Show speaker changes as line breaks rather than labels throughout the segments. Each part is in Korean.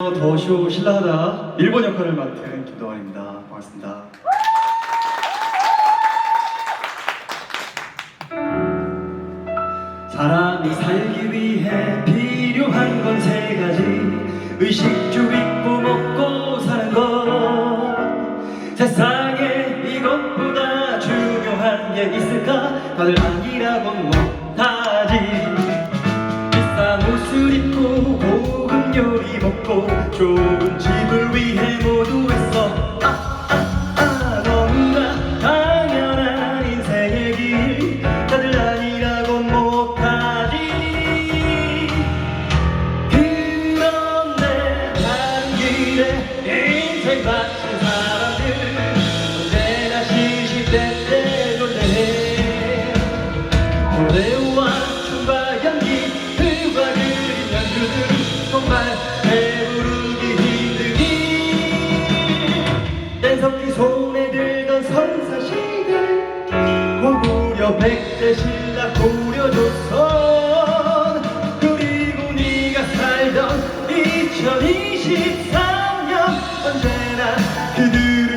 더쇼 신라하다 일본 역할을 맡은 김동환입니다. 반갑습니다. 사람이 살기 위해 필요한 건 세 가지 의식주 입고 먹고 사는 것 세상에 이것보다 중요한 게 있을까 다들 아니라고 못하지 비싼 옷을 입고 요리 먹고 좋은 집을 백제 신라 고려 조선 그리고 네가 살던 2023년 언제나 그들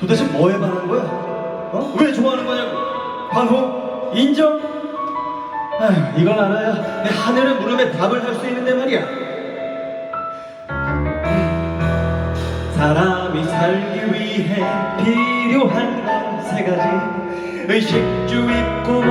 도대체 뭐에 반한 거야? 어? 왜 좋아하는 거냐고 반호? 인정? 아휴 이걸 알아야 내 하늘의 물음에 답을 할 수 있는데 말이야 사람이 살기 위해 필요한 건 세 가지 의식주 먹고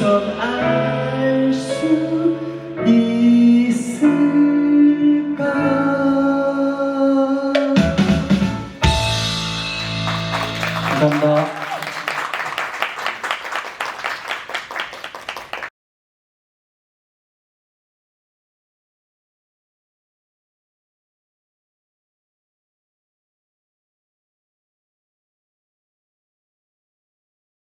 여기서 알수있